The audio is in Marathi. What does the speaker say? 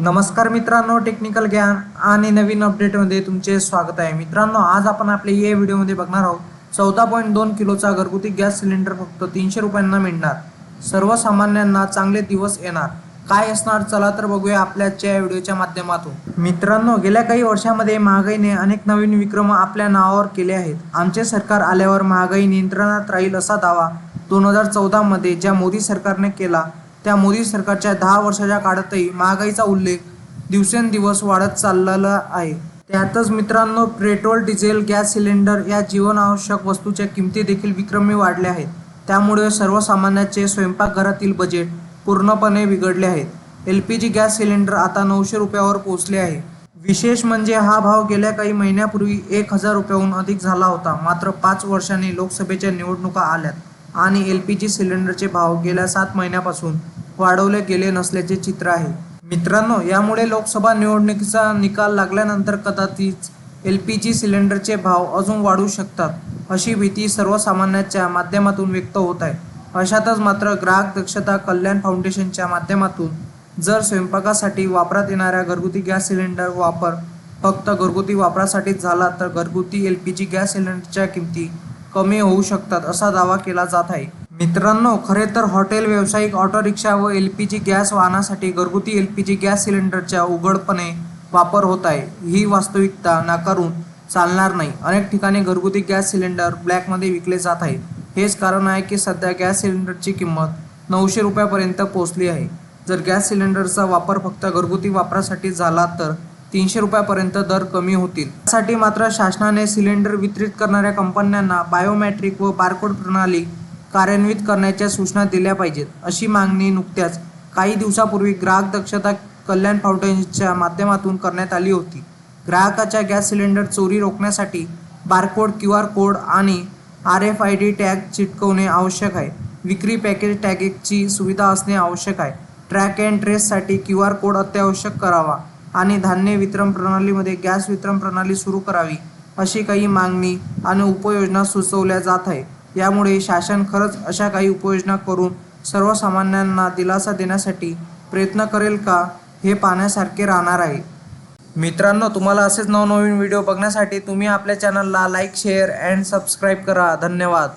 नमस्कार मित्रांनो टेक्निकल ज्ञान आणि नवीन अपडेटमध्ये तुमचे स्वागत आहे. मित्रांनो आज आपण आपल्या या व्हिडिओमध्ये बघणार आहोत चौदा पॉईंट दोन किलोचा घरगुती गॅस सिलेंडर फक्त तीनशे रुपयांना मिळणार. सर्वसामान्यांना चांगले दिवस येणार. काय असणार? चला तर बघूया आपल्याच्या या व्हिडिओच्या माध्यमातून. मित्रांनो गेल्या काही वर्षामध्ये महागाईने अनेक नवीन विक्रम आपल्या नावावर केले आहेत. आमचे सरकार आल्यावर महागाई नियंत्रणात राहील असा दावा दोन हजार चौदामध्ये ज्या मोदी सरकारने केला त्या मोदी सरकारच्या दहा वर्षाच्या काळातही महागाईचा उल्लेख दिवसेंदिवस वाढत चाललेला आहे. त्यातच मित्रांनो पेट्रोल डिझेल गॅस सिलेंडर या जीवनावश्यक वस्तूच्या किमती देखील विक्रमी वाढल्या आहेत. त्यामुळे सर्वसामान्याचे स्वयंपाकघरातील बजेट पूर्णपणे बिघडले आहेत. L P G gas cylinder आता नऊशे रुपयावर पोहोचले आहे. विशेष म्हणजे हा भाव गेल्या काही महिन्यापूर्वी एक हजार रुपयाहून अधिक झाला होता. मात्र पाच वर्षांनी लोकसभेच्या निवडणुका आल्यात. आणि एल पी जी सिलेंडरचे भाव गेल्या सात महिन्यापासून वाढवले गेले नसल्याचे चित्र आहे. मित्रांनो यामुळे लोकसभा निवडणुकीचा निकाल लागल्यानंतर कदाचित एल पी जी सिलेंडरचे भाव अजून वाढू शकतात अशी भीती सर्वसामान्यांच्या माध्यमातून व्यक्त होत आहे. अशातच मात्र ग्राहक दक्षता कल्याण फाउंडेशनच्या माध्यमातून जर स्वयंपाकासाठी वापरात येणाऱ्या घरगुती गॅस सिलेंडर वापर फक्त घरगुती वापरासाठीच झाला तर घरगुती एल पी जी गॅस सिलेंडरच्या किमती कमी होऊ शकतात असा दावा केला जात आहे. मित्रांनो खरे तर हॉटेल व्यावसायिक ऑटो रिक्षा व एल पी जी गॅस वाहनासाठी घरगुती एल पी जी गॅस सिलेंडरचा उघडपणे वापर होत आहे. ही वास्तविकता नाकारून चालणार नाही. अनेक ठिकाणी घरगुती गॅस सिलेंडर ब्लॅकमध्ये विकले जात आहे हेच कारण आहे की सध्या गॅस सिलेंडरची किंमत नऊशे रुपयापर्यंत पोहोचली आहे. जर गॅस सिलेंडरचा वापर फक्त घरगुती वापरासाठी झाला तर तीनशे रुपयापर्यंत दर कमी होतील. त्यासाठी मात्र शासनाने सिलेंडर वितरित करणाऱ्या कंपन्यांना बायोमॅट्रिक व बारकोड प्रणाली कार्यान्वित करण्याच्या सूचना दिल्या पाहिजेत अशी मागणी नुकत्याच काही दिवसापूर्वी ग्राहक दक्षता कल्याण फाउंडेशनच्या माध्यमातून करण्यात आली होती. ग्राहकाच्या गॅस सिलेंडर चोरी रोखण्यासाठी बारकोड क्यू आर कोड आणि R F I D tag चिटकवणे आवश्यक आहे. विक्री पॅकेज टॅगेजची सुविधा असणे आवश्यक आहे. ट्रॅक अँड ट्रेससाठी क्यू आर कोड अत्यावश्यक करावा. आणि धान्य वितरण प्रणालीमध्ये गॅस वितरण प्रणाली सुरू करावी अशी काही मागणी आणि उपयोजना सुचवल्या जात आहे. यामुळे शासन खरंच अशा काही उपाययोजना करून सर्वसामान्यांना दिलासा देण्यासाठी प्रयत्न करेल का हे पाहण्यासारखे राहणार आहे. मित्रांनो तुम्हाला असेच नवनवीन व्हिडिओ बघण्यासाठी तुम्ही आपल्या चॅनलला लाईक शेअर अँड सबस्क्राईब करा. धन्यवाद.